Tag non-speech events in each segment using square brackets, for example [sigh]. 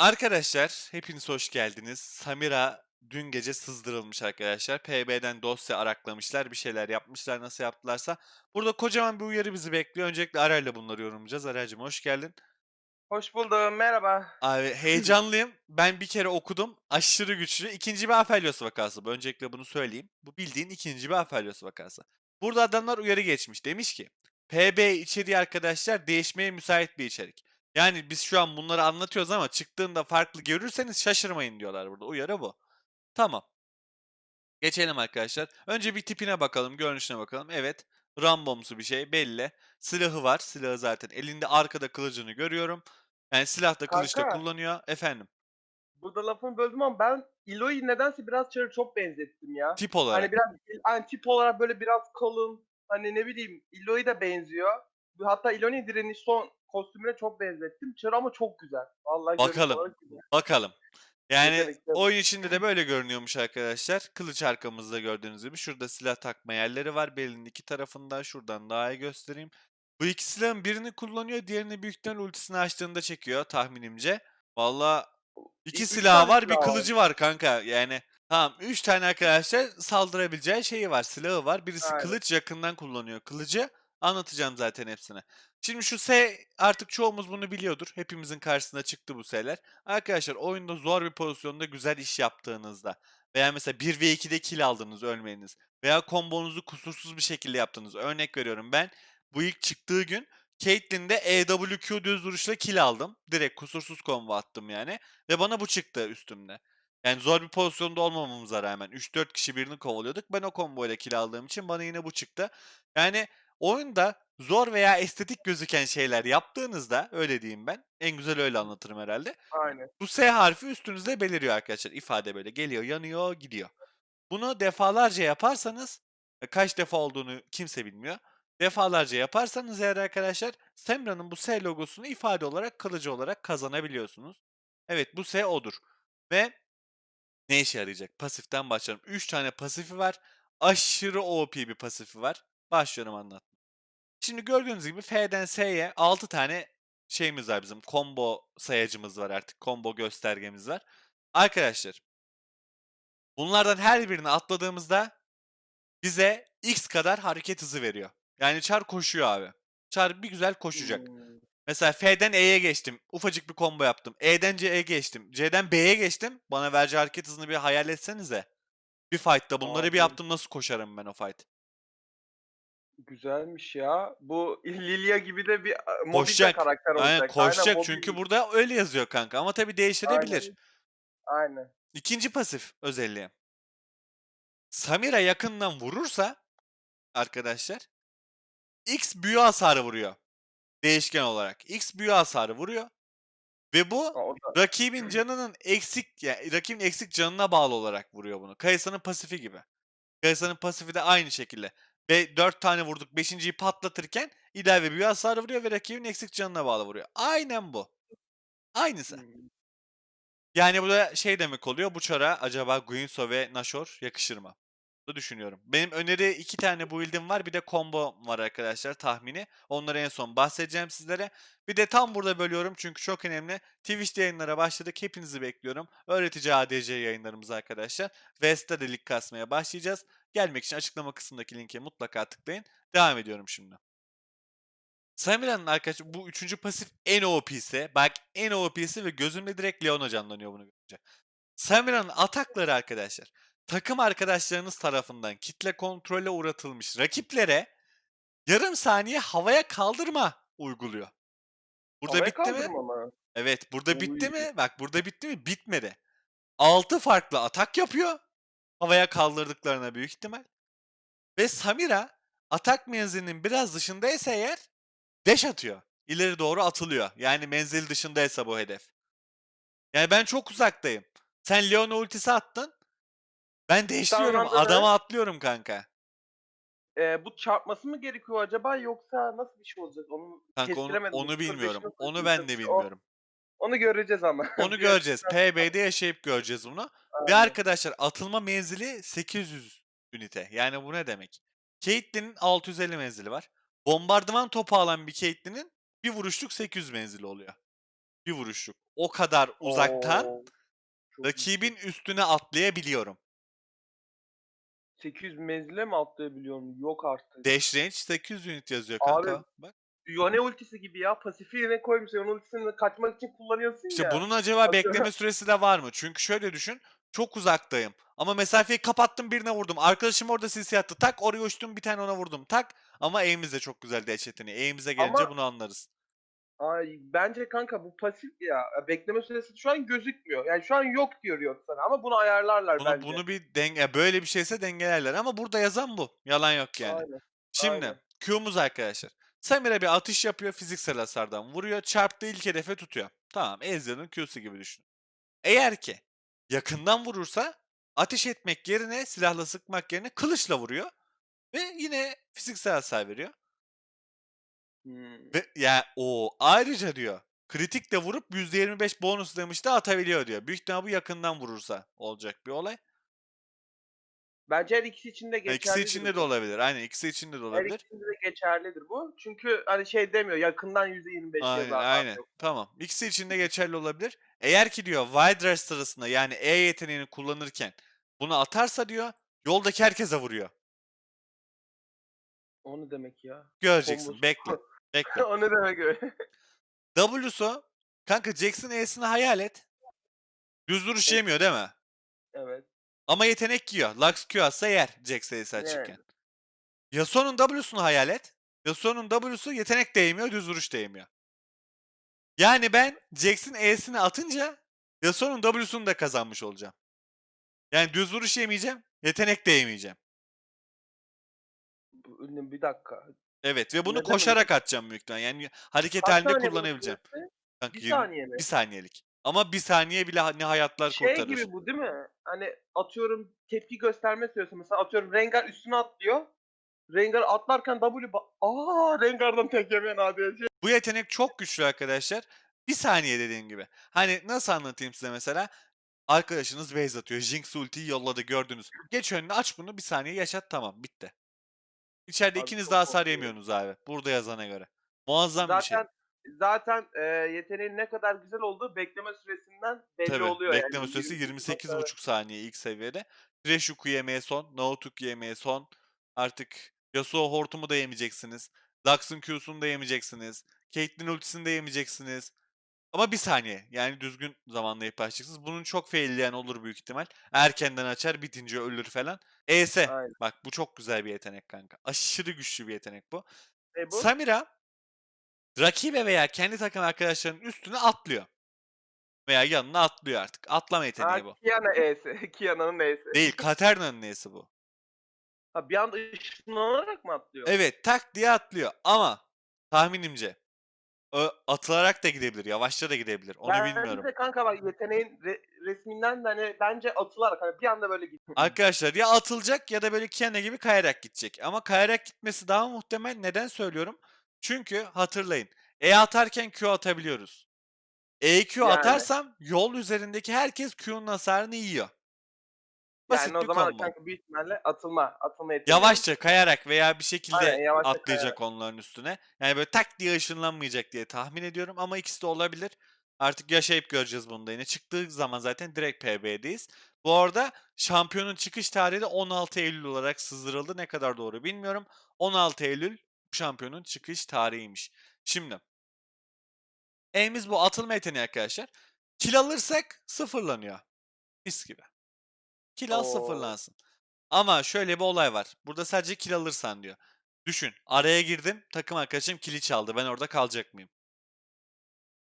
Arkadaşlar hepiniz hoş geldiniz. Samira dün gece sızdırılmış arkadaşlar. PB'den dosya araklamışlar, bir şeyler yapmışlar nasıl yaptılarsa. Burada kocaman bir uyarı bizi bekliyor. Öncelikle Aray'la bunları yorumlayacağız. Aray'cığım hoş geldin. Hoş buldum, merhaba. Abi heyecanlıyım. Ben bir kere okudum. Aşırı güçlü. İkinci bir Aphelios vakası bu. Öncelikle bunu söyleyeyim. Bu bildiğin ikinci bir Aphelios vakası. Burada adamlar uyarı geçmiş. Demiş ki PB içeriği arkadaşlar değişmeye müsait bir içerik. Yani biz şu an bunları anlatıyoruz ama çıktığında farklı görürseniz şaşırmayın diyorlar burada. Uyarı bu. Tamam. Geçelim arkadaşlar. Önce bir tipine bakalım, görünüşüne bakalım. Evet, Rambomsu bir şey belli. Silahı var. Silahı zaten elinde arkada kılıcını görüyorum. Yani silah da kılıç da Kanka. kullanıyor. Efendim, Burada lafını böldüm ama ben Eloy'u nedense biraz Char'ı çok benzettim ya. tip olarak. Hani biraz hani tip olarak böyle biraz kalın. Hani ne bileyim Eloy da benziyor. Bu- Hatta Eloy'un direniş son kostümüne çok benzettim. Char ama çok güzel. Vallahi Bakalım. güzel. Bakalım. Yani oyun içinde de böyle görünüyormuş arkadaşlar. Kılıç arkamızda gördüğünüz gibi. Şurada silah takma yerleri var. Belinin iki tarafında. Şuradan daha iyi göstereyim. Bu iki silahın birini kullanıyor. Diğerini büyük ihtimal ultisini açtığında çekiyor tahminimce. Valla iki tane var. Bir var. kılıcı var kanka. Yani tamam. Üç tane arkadaşlar saldırabileceği şeyi var. Silahı var. Birisi Aynen. kılıç yakından kullanıyor. Kılıcı anlatacağım zaten hepsini. Şimdi şu S artık çoğumuz bunu biliyordur. Hepimizin karşısına çıktı bu S'ler. Arkadaşlar oyunda zor bir pozisyonda güzel iş yaptığınızda veya mesela 1 ve 2'de kill aldınız ölmeniz veya kombonuzu kusursuz bir şekilde yaptınız. Örnek veriyorum ben bu ilk çıktığı gün Caitlyn'de EWQ düz vuruşla kill aldım. Direkt kusursuz combo attım yani. Ve bana bu çıktı üstümde. Yani zor bir pozisyonda olmamamıza rağmen 3-4 kişi birini kovalıyorduk. Ben o combo ile kill aldığım için bana yine bu çıktı. Yani oyunda zor veya estetik gözüken şeyler yaptığınızda öyle diyeyim ben. En güzel öyle anlatırım herhalde. Aynen. Bu S harfi üstünüzde beliriyor arkadaşlar. İfade böyle geliyor, yanıyor, gidiyor. Bunu defalarca yaparsanız e, kaç defa olduğunu kimse bilmiyor. Defalarca yaparsanız eğer arkadaşlar Semra'nın bu S logosunu ifade olarak kalıcı olarak kazanabiliyorsunuz. Evet bu S odur. Ve ne işe yarayacak? Pasiften başlıyorum. 3 tane pasifi var. Aşırı OP bir pasifi var. Başlıyorum anlat. Şimdi gördüğünüz gibi F'den S'ye 6 tane şeyimiz var bizim. Combo sayacımız var artık. Combo göstergemiz var. Arkadaşlar bunlardan her birini atladığımızda bize X kadar hareket hızı veriyor. Yani Char koşuyor abi. Char bir güzel koşacak. Hmm. Mesela F'den E'ye geçtim. Ufacık bir combo yaptım. E'den C'ye geçtim. C'den B'ye geçtim. Bana vereceği hareket hızını bir hayal etsenize. Bir fight'ta bunları bir Abi. yaptım nasıl koşarım ben o fight. Güzelmiş ya. Bu Lilia gibi de bir mobil de Koşacak. karakter olacak. Aynen koşacak mobil. çünkü burada öyle yazıyor kanka ama tabii değiştirebilir. Aynen. Aynen. İkinci pasif özelliği. Samira yakından vurursa arkadaşlar X büyü hasarı vuruyor. Değişken olarak. X büyü hasarı vuruyor. Ve bu da. rakibin canının eksik yani rakibin eksik canına bağlı olarak vuruyor bunu. Kayısa'nın pasifi gibi. Kayısa'nın pasifi de aynı şekilde. Ve 4 tane vurduk. 5.yi patlatırken ilave büyü hasarı vuruyor ve rakibin eksik canına bağlı vuruyor. Aynen bu. Aynısı. Hmm. Yani bu da şey demek oluyor. Bu çara acaba Guinsoo ve Nashor yakışır mı? Bunu düşünüyorum. Benim öneri iki tane build'im var. Bir de combo var arkadaşlar tahmini. Onları en son bahsedeceğim sizlere. Bir de tam burada bölüyorum çünkü çok önemli. Twitch'te yayınlara başladık. Hepinizi bekliyorum. Öğretici ADC yayınlarımız arkadaşlar. West'te de lig kasmaya başlayacağız. Gelmek için açıklama kısmındaki linke mutlaka tıklayın. Devam ediyorum şimdi. Samira'nın arkadaşlar bu üçüncü pasif en OP'si. Bak en OP'si ve gözümde direkt Leona canlanıyor bunu görünce. Samira'nın atakları arkadaşlar. Takım arkadaşlarınız tarafından kitle kontrole uğratılmış rakiplere yarım saniye havaya kaldırma uyguluyor. Burada Havaya bitti mi? mı? Evet burada bitti Oy. mi? Bak burada bitti mi? Bitmedi. 6 farklı atak yapıyor. Havaya kaldırdıklarına büyük ihtimal. Ve Samira atak menzilinin biraz dışındaysa eğer dash atıyor. İleri doğru atılıyor. Yani menzil dışındaysa bu hedef. Yani ben çok uzaktayım. Sen Leona ultisi attın. Ben değiştiriyorum. anda da- Adama atlıyorum kanka. Ee, bu çarpması mı gerekiyor acaba yoksa nasıl bir şey olacak? Onu Kanka onu, kestiremedim. onu 0.5 bilmiyorum. nasıl Onu ben şey? de O- bilmiyorum. onu göreceğiz ama. [laughs] Onu Bir göreceğiz. PB'de yaşayıp göreceğiz bunu. Ve Aynen. arkadaşlar atılma menzili 800 ünite. Yani bu ne demek? Caitlyn'in 650 menzili var. Bombardıman topu alan bir Caitlyn'in bir vuruşluk 800 menzili oluyor. Bir vuruşluk. O kadar uzaktan Oo, çok rakibin üstüne atlayabiliyorum. 800 menzile mi atlayabiliyorum? Yok artık. Dash range 800 unit yazıyor Abi, kanka. Bak. Yone ultisi gibi ya. Pasifi yerine koymuş. Yone ultisini kaçmak için kullanıyorsun İşte ya. bunun acaba bekleme süresi de var mı? Çünkü şöyle düşün. Çok uzaktayım. Ama mesafeyi kapattım birine vurdum. Arkadaşım orada CC attı. Tak oraya uçtum bir tane ona vurdum. Tak. Ama aim'imiz de çok güzel dash yeteneği. Gelince Ama- bunu anlarız. Ay, bence kanka bu pasif ya. Bekleme süresi şu an gözükmüyor. Yani şu an yok diyor Riot sana ama bunu ayarlarlar Bunu, bence. bunu bir denge böyle bir şeyse dengelerler ama burada yazan bu. Yalan yok yani. Aynen. Şimdi aynen. Q'muz arkadaşlar. Samira bir atış yapıyor fiziksel hasardan vuruyor. Çarptığı ilk hedefe tutuyor. Tamam Ezreal'ın Q'su gibi düşün. Eğer ki yakından vurursa ateş etmek yerine silahla sıkmak yerine kılıçla vuruyor. Ve yine fiziksel hasar veriyor. Hmm. Ve yani o ayrıca diyor kritik de vurup %25 bonus demiş de atabiliyor diyor. Büyük ihtimal bu yakından vurursa olacak bir olay. Bence her ikisi için de geçerlidir. İkisi içinde de olabilir. Aynen ikisi içinde de Her olabilir. ikisinde de geçerlidir bu. Çünkü hani şey demiyor yakından %25 Aynen aynen. Tamam. İkisi için de geçerli olabilir. Eğer ki diyor Wild Rush sırasında yani E yeteneğini kullanırken bunu atarsa diyor yoldaki herkese vuruyor. O ne demek ya? Göreceksin. Kombosu. Bekle. Bekle. [laughs] o ne demek öyle? W'su kanka Jackson E'sini hayal et. Düz duruş Evet. yemiyor değil mi? evet. Ama yetenek yiyor. Lux Q atsa yer Jackson E'si açıkken. Yasuo'nun W'sunu hayal et. Yasuo'nun W'su yetenek değmiyor, düz vuruş değmiyor. Yani ben Jackson E'sini atınca Yasuo'nun W'sunu da kazanmış olacağım. Yani düz vuruş yemeyeceğim, yetenek değmeyeceğim. Bu- Bir dakika. Evet ve bunu Neden koşarak atacağım büyük ihtimalle. Yani hareket Kaç halinde saniye kullanabileceğim. süresi? Kanka Bir 20 saniye mi? bir saniyelik. Ama bir saniye bile ha- ne hayatlar Şey kurtarır. gibi bu değil mi? Hani atıyorum tepki gösterme süresi mesela atıyorum Rengar üstüne atlıyor. Rengar atlarken W ba- Aa Rengar'dan tek yemeyen ADC. Bu yetenek çok güçlü arkadaşlar. Bir saniye dediğim gibi. Hani nasıl anlatayım size mesela? Arkadaşınız base atıyor. Jinx ultiyi yolladı gördünüz. Geç önüne aç bunu bir saniye yaşat tamam bitti. İçeride Abi ikiniz çok de hasar korkuyorum. yemiyorsunuz abi. Burada yazana göre. Muazzam bir şey. Zaten zaten e, yeteneğin ne kadar güzel olduğu bekleme süresinden belli Tabii. oluyor Bekleme yani. süresi 28 28,5 saniye ilk seviyede. Thresh Hook'u yemeye son. Naotuk yemeye son. Artık Yasuo hortumu da yemeyeceksiniz. Lux'ın Q'sunu da yemeyeceksiniz. Caitlyn ultisini de yemeyeceksiniz. Ama bir saniye. Yani düzgün zamanlayıp başlayacaksınız. Bunun çok failleyen olur büyük ihtimal. Erkenden açar bitince ölür falan. ES. Aynen. Bak bu çok güzel bir yetenek kanka. Aşırı güçlü bir yetenek bu. E bu? Samira rakibe veya kendi takım arkadaşlarının üstüne atlıyor. Veya yanına atlıyor artık. Atlama yeteneği bu. Kiana E'si. [laughs] Kiana'nın E'si. Değil, Katerina'nın neyesi bu. Ha, bir anda ışınlanarak mı atlıyor? Evet, tak diye atlıyor ama tahminimce ö, atılarak da gidebilir, yavaşça da gidebilir. Onu Bence bilmiyorum. de kanka bak yeteneğin re- resminden de hani bence atılarak hani bir anda böyle gidiyor. [laughs] Arkadaşlar ya atılacak ya da böyle Kiana gibi kayarak gidecek. Ama kayarak gitmesi daha muhtemel. Neden söylüyorum? Çünkü hatırlayın. E atarken Q atabiliyoruz. EQ Yani. atarsam yol üzerindeki herkes Q'nun hasarını yiyor. Basit yani o bir zaman combo. kanka büyük ihtimalle atılma, atılma yeteneği. Yavaşça kayarak veya bir şekilde Aynen, yavaşça atlayacak onların üstüne. Yani böyle tak diye ışınlanmayacak diye tahmin ediyorum ama ikisi de olabilir. Artık yaşayıp göreceğiz bunu da yine. Çıktığı zaman zaten direkt PB'deyiz. Bu arada şampiyonun çıkış tarihi de 16 Eylül olarak sızdırıldı. Ne kadar doğru bilmiyorum. 16 Eylül şampiyonun çıkış tarihiymiş. Şimdi E'miz bu atılma yeteneği arkadaşlar. Kill alırsak sıfırlanıyor. Mis gibi. Kill al Oo. sıfırlansın. Ama şöyle bir olay var. Burada sadece kill alırsan diyor. Düşün. Araya girdim. Takım arkadaşım kili çaldı. Ben orada kalacak mıyım?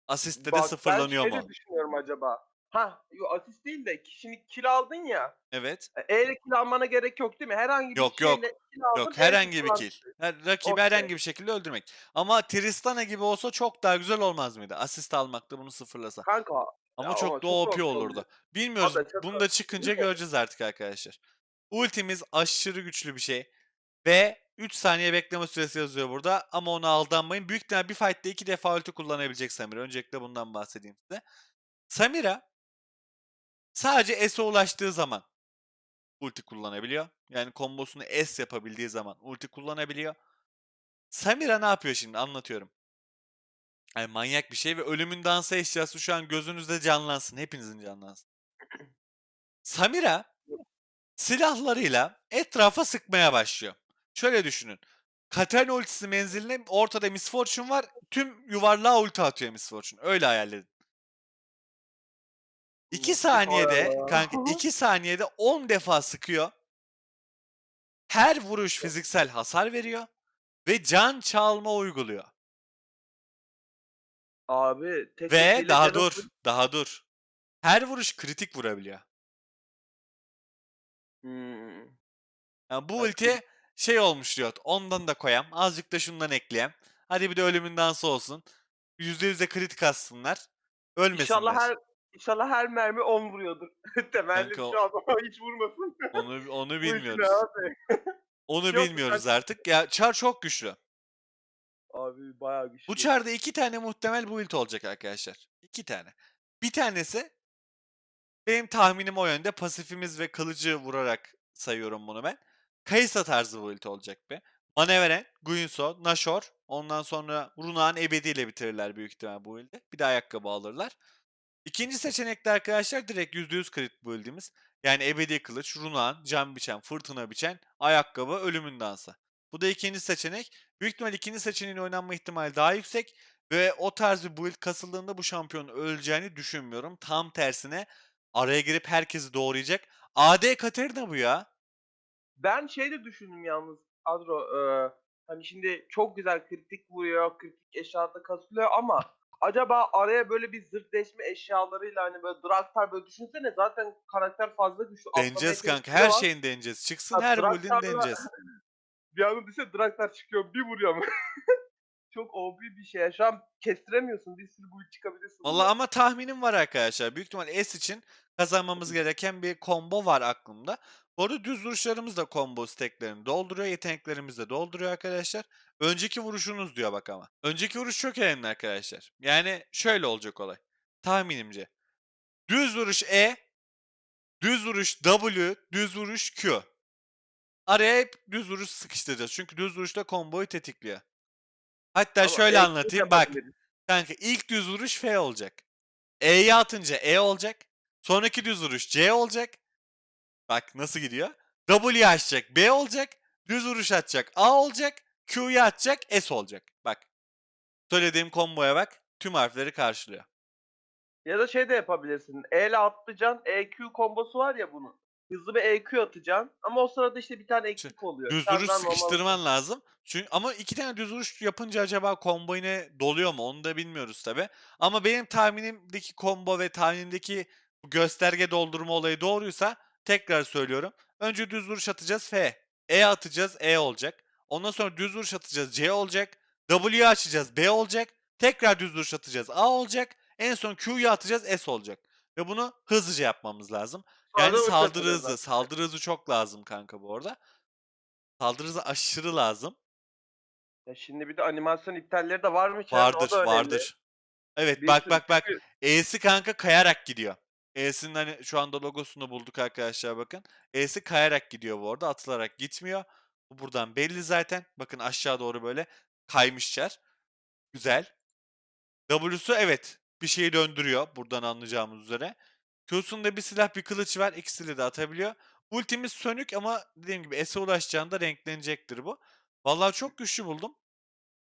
Asistte de Bak, sıfırlanıyor ben mu? de düşünüyorum acaba. Ha, asist değil de kişinin kill aldın ya. Evet. E ile kill almana gerek yok değil mi? Herhangi bir Yok, yok. şeyle kill aldın. Yok herhangi bir kill. Her, rakibi Okey. herhangi bir şekilde öldürmek. Ama Tristana gibi olsa çok daha güzel olmaz mıydı? Asist almakta bunu sıfırlasa. Kanka Ama Ya çok ama OP olurdu. Bilmiyoruz. Çok Bunu da çıkınca mi? göreceğiz artık arkadaşlar. Ultimiz aşırı güçlü bir şey. Ve 3 saniye bekleme süresi yazıyor burada. Ama ona aldanmayın. Büyük ihtimal bir fight'te 2 defa ulti kullanabilecek Samira. Öncelikle bundan bahsedeyim size. Samira sadece S'e ulaştığı zaman ulti kullanabiliyor. Yani kombosunu S yapabildiği zaman ulti kullanabiliyor. Samira ne yapıyor şimdi? Anlatıyorum. Yani manyak bir şey ve ölümün dansı eşyası şu an gözünüzde canlansın. Hepinizin canlansın. Samira silahlarıyla etrafa sıkmaya başlıyor. Şöyle düşünün. Katarina ultisi menziline ortada Miss Fortune var. Tüm yuvarlığa ulti atıyor Miss Fortune. Öyle hayal edin. 2 Nasıl bir saniyede kanka 2 saniyede 10 defa sıkıyor. Her vuruş fiziksel hasar veriyor ve can çalma uyguluyor. Abi tek Ve daha dur, Flame- daha dur. Her vuruş kritik vurabiliyor. Hmm. Yani bu Bak ulti şey olmuş diyor. Ondan da koyam. Azıcık da şundan ekleyem. Hadi bir de ölümün dansı olsun. %100'e kritik atsınlar. Ölmesinler. İnşallah her inşallah her mermi 10 vuruyordur. [laughs] Temelli Kanka o- şu an ama hiç vurmasın. Onu onu Bu işin bilmiyoruz. Abi. Onu Yok, bilmiyoruz artık. Ya Char çok güçlü. Abi bayağı güçlü. Bu Char'da iki tane muhtemel build olacak arkadaşlar. İki tane. Bir tanesi benim tahminim o yönde. Pasifimiz ve kılıcı vurarak sayıyorum bunu ben. Kayısa tarzı build olacak be. Maneveren, Guinsoo, Nashor. Ondan sonra Runa'nın ebediyle bitirirler büyük ihtimal bu build'i. Bir de ayakkabı alırlar. İkinci seçenekte arkadaşlar direkt %100 crit build'imiz. Yani ebedi kılıç, Runa'nın, can biçen, fırtına biçen, ayakkabı, ölümün dansı. Bu da ikinci seçenek. Büyük ihtimal ikinci seçeneğin oynanma ihtimali daha yüksek. Ve o tarz bir build kasıldığında bu şampiyonun öleceğini düşünmüyorum. Tam tersine araya girip herkesi doğrayacak. AD Katerina bu ya. Ben şey de düşündüm yalnız Adro. e, hani şimdi çok güzel kritik vuruyor, kritik eşyada kasılıyor ama acaba araya böyle bir zırh deşme eşyalarıyla hani böyle Draktar böyle düşünsene zaten karakter fazla güçlü. Deneyeceğiz kanka. Her ama şeyin deneyeceğiz. Çıksın Ha, her build'in deneyeceğiz. [laughs] Bir anda düşünsene Draktar çıkıyor bir vuruyor ama. [laughs] çok OP bir şey. Şu an kestiremiyorsun. Bir sürü build çıkabilirsin. Valla ama tahminim var arkadaşlar. Büyük ihtimal S için kazanmamız gereken bir combo var aklımda. Bu arada düz vuruşlarımız da combo stacklerini dolduruyor. Yeteneklerimiz de dolduruyor arkadaşlar. Önceki vuruşunuz diyor bak ama. Önceki vuruş çok önemli arkadaşlar. Yani şöyle olacak olay. Tahminimce. Düz vuruş E, düz vuruş W, düz vuruş Q. Araya hep düz vuruş sıkıştıracağız. Çünkü düz vuruşta komboyu tetikliyor. Hatta Ama şöyle eksik anlatayım. Bak. Kanka ilk düz vuruş F olacak. E'yi atınca E olacak. Sonraki düz vuruş C olacak. Bak nasıl gidiyor. W'yi açacak B olacak. Düz vuruş atacak A olacak. Q'yu atacak S olacak. Bak. Söylediğim komboya bak. Tüm harfleri karşılıyor. Ya da şey de yapabilirsin. E ile atlayacaksın. EQ kombosu var ya bunun. Hızlı bir EQ atacaksın. Ama o sırada işte bir tane eksik oluyor. Düz vuruş ben normal- sıkıştırman lazım. Çünkü ama iki tane düz vuruş yapınca acaba combo yine doluyor mu onu da bilmiyoruz tabi. Ama benim tahminimdeki combo ve tahminimdeki gösterge doldurma olayı doğruysa tekrar söylüyorum. Önce düz vuruş atacağız F. E atacağız E olacak. Ondan sonra düz vuruş atacağız C olacak. W'yu açacağız B olacak. Tekrar düz vuruş atacağız A olacak. En son Q'yu atacağız S olacak. Ve bunu hızlıca yapmamız lazım. Yani da ulti saldırı hızı. Saldırı hızı çok lazım kanka bu arada. Saldırı hızı aşırı lazım. Ya şimdi bir de animasyon iptalleri de varmış. yani, o Vardır, da önemli. vardır. Evet Bir bak sürü bak bak. E'si kanka kayarak gidiyor. E'sinin hani şu anda logosunu bulduk arkadaşlar bakın. E'si kayarak gidiyor bu arada. Atılarak gitmiyor. Bu buradan belli zaten. Bakın aşağı doğru böyle kaymışlar. Güzel. W'su evet bir şeyi döndürüyor. Buradan anlayacağımız üzere. Q'sunda bir silah bir kılıç var. İkisiyle de atabiliyor. Ultimiz sönük ama dediğim gibi S'e ulaşacağında renklenecektir bu. Vallahi çok güçlü buldum.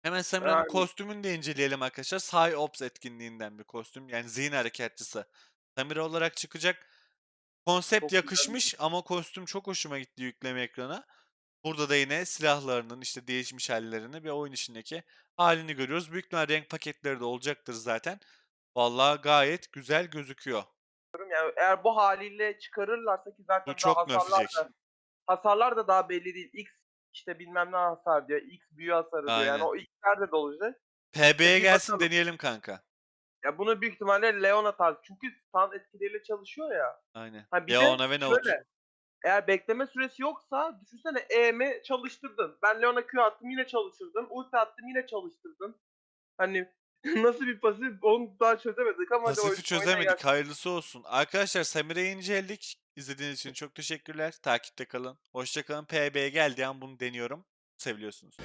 Hemen Samira'nın Yani- kostümünü de inceleyelim arkadaşlar. Psy Ops etkinliğinden bir kostüm. Yani zihin harekatçısı. Samira olarak çıkacak. Konsept Çok yakışmış ama kostüm çok hoşuma gitti yükleme ekrana. Burada da yine silahlarının işte değişmiş hallerini ve oyun içindeki halini görüyoruz. Büyük ihtimal renk paketleri de olacaktır zaten. Vallahi gayet güzel gözüküyor. Yani eğer bu haliyle çıkarırlarsa ki zaten Bu daha çok hasarlar da, hasarlar da daha belli değil. X işte bilmem ne hasar diyor. X büyü hasarı diyor. Aynen. Yani o X'ler de olacak. PB'ye gelsin bakalım. deneyelim kanka. Ya bunu büyük ihtimalle Leon atar. Çünkü stand etkileriyle çalışıyor ya. Aynen. Ha bir Leona ve Naut. şöyle. Eğer bekleme süresi yoksa düşünsene EM'i çalıştırdın. Ben Leon'a Q attım yine çalıştırdın. Ulti attım yine çalıştırdın. Hani [laughs] nasıl bir pasif onu daha çözemedik ama hadi Pasifi oyun- oyuna çözemedik. gelsin. Hayırlısı olsun. Arkadaşlar Samira'yı inceledik. İzlediğiniz için çok teşekkürler. Takipte kalın. Hoşça kalın. PB'ye geldiği an bunu deniyorum. Seviliyorsunuz.